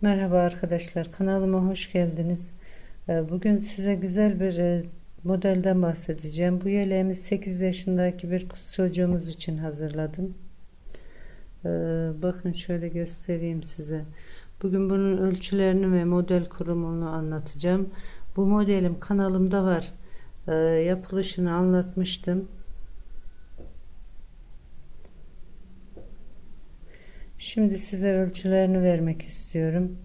Merhaba arkadaşlar kanalıma hoş geldiniz. Ee, Bugün size güzel bir e, modelden bahsedeceğim. Bu yeleğimi 8 yaşındaki bir kız çocuğumuz için hazırladım. Ee, Bakın şöyle göstereyim size. Bugün bunun ölçülerini ve model kurumunu anlatacağım. Bu modelim kanalımda var. Ee, Yapılışını anlatmıştım. Şimdi size ölçülerini vermek istiyorum.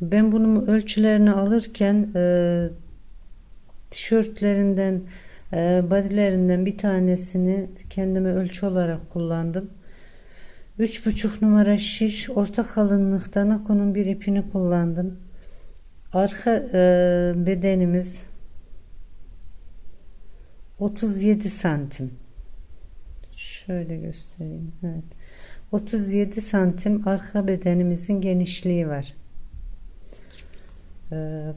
Ben bunun ölçülerini alırken e, tişörtlerinden e, bodylerinden bir tanesini kendime ölçü olarak kullandım. 3,5 numara şiş orta kalınlıkta nakonun bir ipini kullandım. Arka e, bedenimiz 37 santim. Şöyle göstereyim. Evet. 37 santim arka bedenimizin genişliği var. Ee,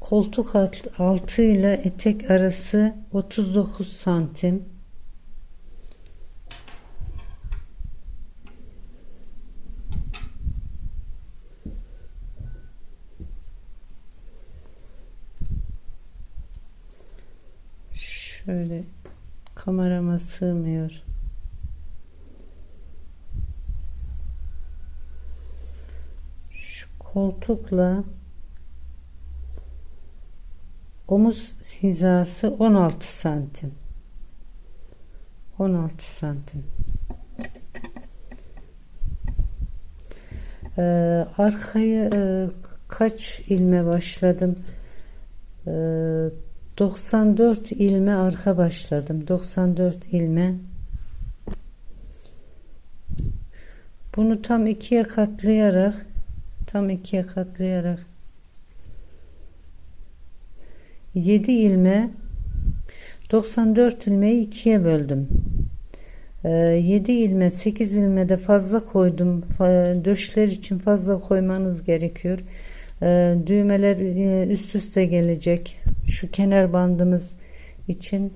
koltuk altı ile etek arası 39 santim. Şöyle kamerama sığmıyor. Şu koltukla omuz hizası 16 santim. 16 santim. Ee, arkayı e, kaç ilme başladım? Ee, 94 ilme arka başladım. 94 ilme. Bunu tam ikiye katlayarak tam ikiye katlayarak 7 ilme 94 ilmeği ikiye böldüm. 7 ilme 8 ilme de fazla koydum. Döşler için fazla koymanız gerekiyor. Düğmeler üst üste gelecek şu kenar bandımız için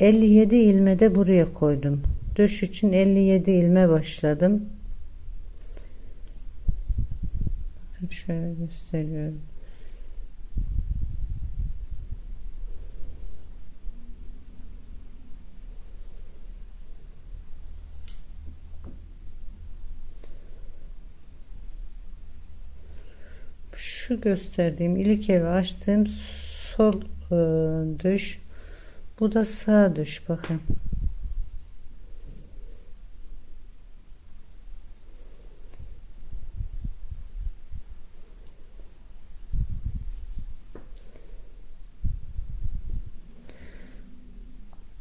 57 ilme de buraya koydum. Döş için 57 ilme başladım. Şöyle gösteriyorum. Şu gösterdiğim ilik evi açtığım sol e, düş bu da sağ düş bakın.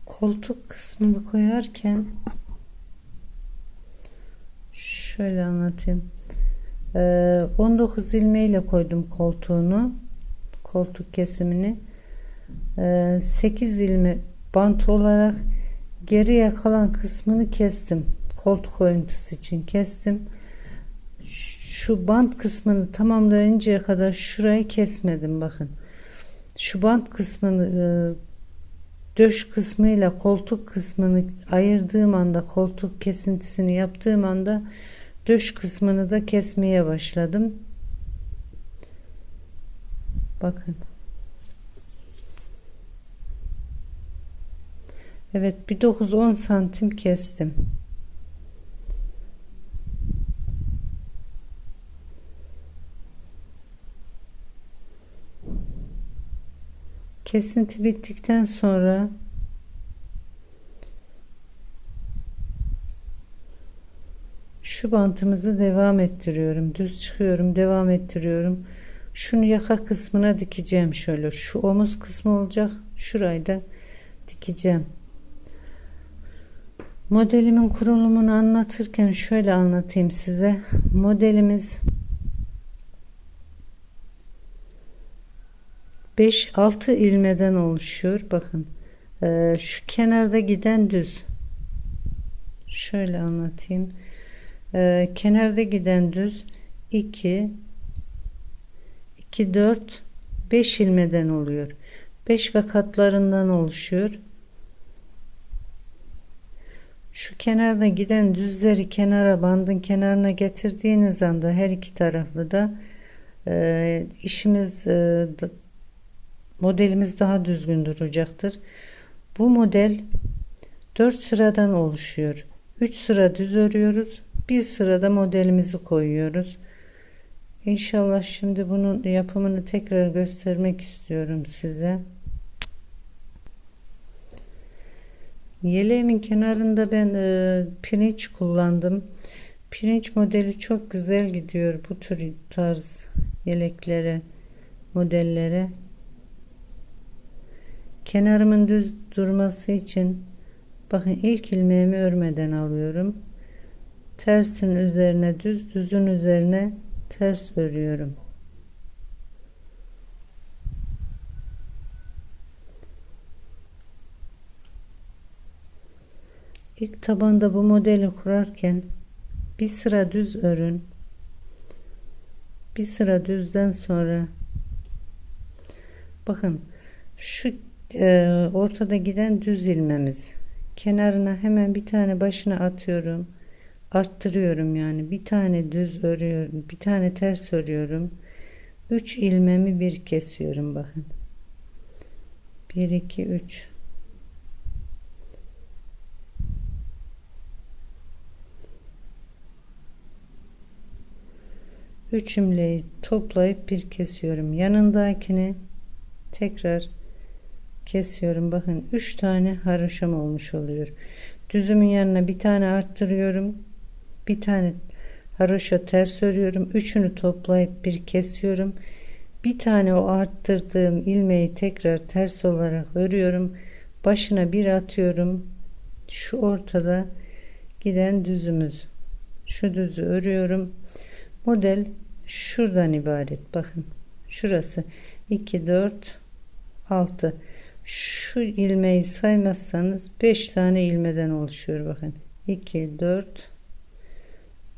Koltuk kısmını koyarken şöyle anlatayım 19 ee, ilmeğiyle koydum koltuğunu koltuk kesimini. 8 ee, ilme bant olarak geriye kalan kısmını kestim. Koltuk oyuntusu için kestim. Şu bant kısmını tamamlayıncaya kadar şurayı kesmedim bakın. Şu bant kısmını e, döş kısmıyla koltuk kısmını ayırdığım anda koltuk kesintisini yaptığım anda döş kısmını da kesmeye başladım. Bakın. Evet bir 9-10 santim kestim. Kesinti bittikten sonra şu bantımızı devam ettiriyorum. Düz çıkıyorum devam ettiriyorum. Şunu yaka kısmına dikeceğim şöyle. Şu omuz kısmı olacak şurayı da dikeceğim. Modelimin kurulumunu anlatırken şöyle anlatayım size. Modelimiz 5-6 ilmeden oluşuyor. Bakın şu kenarda giden düz. Şöyle anlatayım Ee, kenarda giden düz 2 2 4 5 ilmeden oluyor. 5 ve katlarından oluşuyor. Şu kenarda giden düzleri kenara bandın kenarına getirdiğiniz anda her iki taraflı da e, işimiz e, modelimiz daha düzgün duracaktır. Bu model 4 sıradan oluşuyor. 3 sıra düz örüyoruz. Bir sırada modelimizi koyuyoruz. İnşallah şimdi bunun yapımını tekrar göstermek istiyorum size. Yeleğimin kenarında ben e, pirinç kullandım. Pirinç modeli çok güzel gidiyor bu tür tarz yeleklere, modellere. Kenarımın düz durması için bakın ilk ilmeğimi örmeden alıyorum. Tersin üzerine düz, düzün üzerine ters örüyorum. İlk tabanda bu modeli kurarken bir sıra düz örün. Bir sıra düzden sonra bakın şu e, ortada giden düz ilmemiz kenarına hemen bir tane başına atıyorum arttırıyorum yani. Bir tane düz örüyorum bir tane ters örüyorum. 3 ilmemi bir kesiyorum bakın. 1 2 3 3 imleyi toplayıp bir kesiyorum. Yanındakini tekrar kesiyorum. Bakın 3 tane haroşam olmuş oluyor. Düzümün yanına bir tane arttırıyorum bir tane haroşa ters örüyorum. Üçünü toplayıp bir kesiyorum. Bir tane o arttırdığım ilmeği tekrar ters olarak örüyorum. Başına bir atıyorum. Şu ortada giden düzümüz. Şu düzü örüyorum. Model şuradan ibaret. Bakın şurası 2 4 6 şu ilmeği saymazsanız 5 tane ilmeden oluşuyor. Bakın 2 4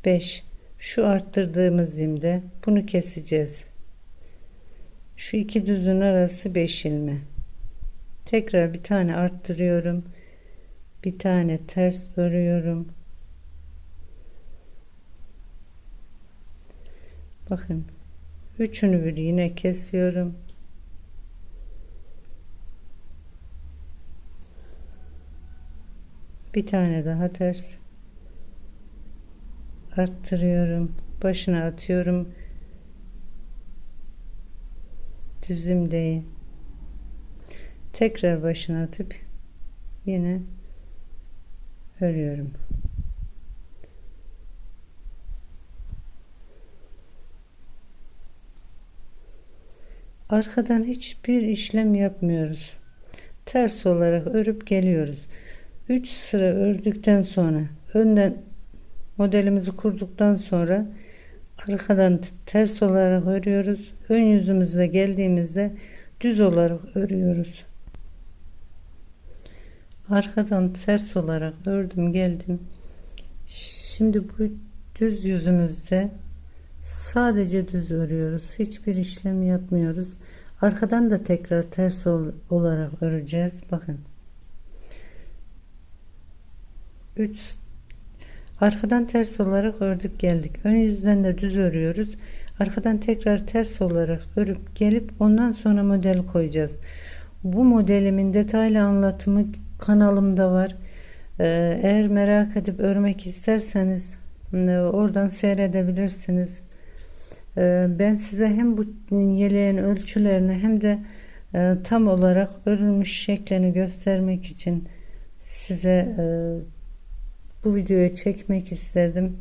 5 şu arttırdığımız imde bunu keseceğiz. Şu iki düzün arası 5 ilme tekrar bir tane arttırıyorum. Bir tane ters örüyorum bakın üçünü bir yine kesiyorum. Bir tane daha ters arttırıyorum. Başına atıyorum. Düzümdeyi tekrar başına atıp yine örüyorum. Arkadan hiçbir işlem yapmıyoruz. Ters olarak örüp geliyoruz. 3 sıra ördükten sonra önden modelimizi kurduktan sonra arkadan ters olarak örüyoruz. Ön yüzümüze geldiğimizde düz olarak örüyoruz. Arkadan ters olarak ördüm geldim. Şimdi bu düz yüzümüzde sadece düz örüyoruz. Hiçbir işlem yapmıyoruz. Arkadan da tekrar ters olarak öreceğiz. Bakın. 3 arkadan ters olarak ördük geldik. Ön yüzden de düz örüyoruz. Arkadan tekrar ters olarak örüp gelip ondan sonra model koyacağız. Bu modelimin detaylı anlatımı kanalımda var. Ee, eğer merak edip örmek isterseniz e, oradan seyredebilirsiniz. Ee, ben size hem bu yeleğin ölçülerini hem de e, tam olarak örülmüş şeklini göstermek için size e, bu videoyu çekmek istedim.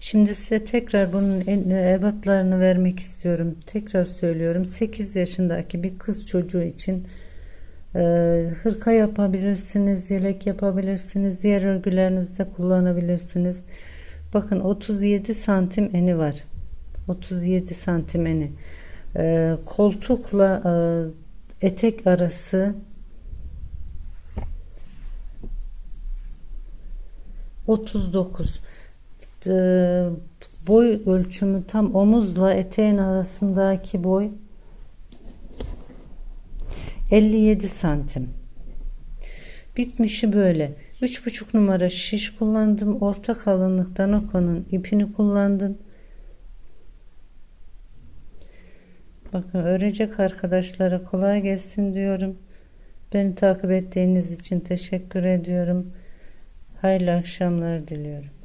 Şimdi size tekrar bunun ebatlarını vermek istiyorum. Tekrar söylüyorum. 8 yaşındaki bir kız çocuğu için e, hırka yapabilirsiniz, yelek yapabilirsiniz, diğer örgülerinizde kullanabilirsiniz. Bakın 37 santim eni var. 37 santim eni. E, koltukla e, etek arası 39 Ee, boy ölçümü tam omuzla eteğin arasındaki boy 57 santim. Bitmişi böyle. 3,5 numara şiş kullandım. Orta kalınlıkta Noko'nun ipini kullandım. Bakın örecek arkadaşlara kolay gelsin diyorum. Beni takip ettiğiniz için teşekkür ediyorum hayırlı akşamlar diliyorum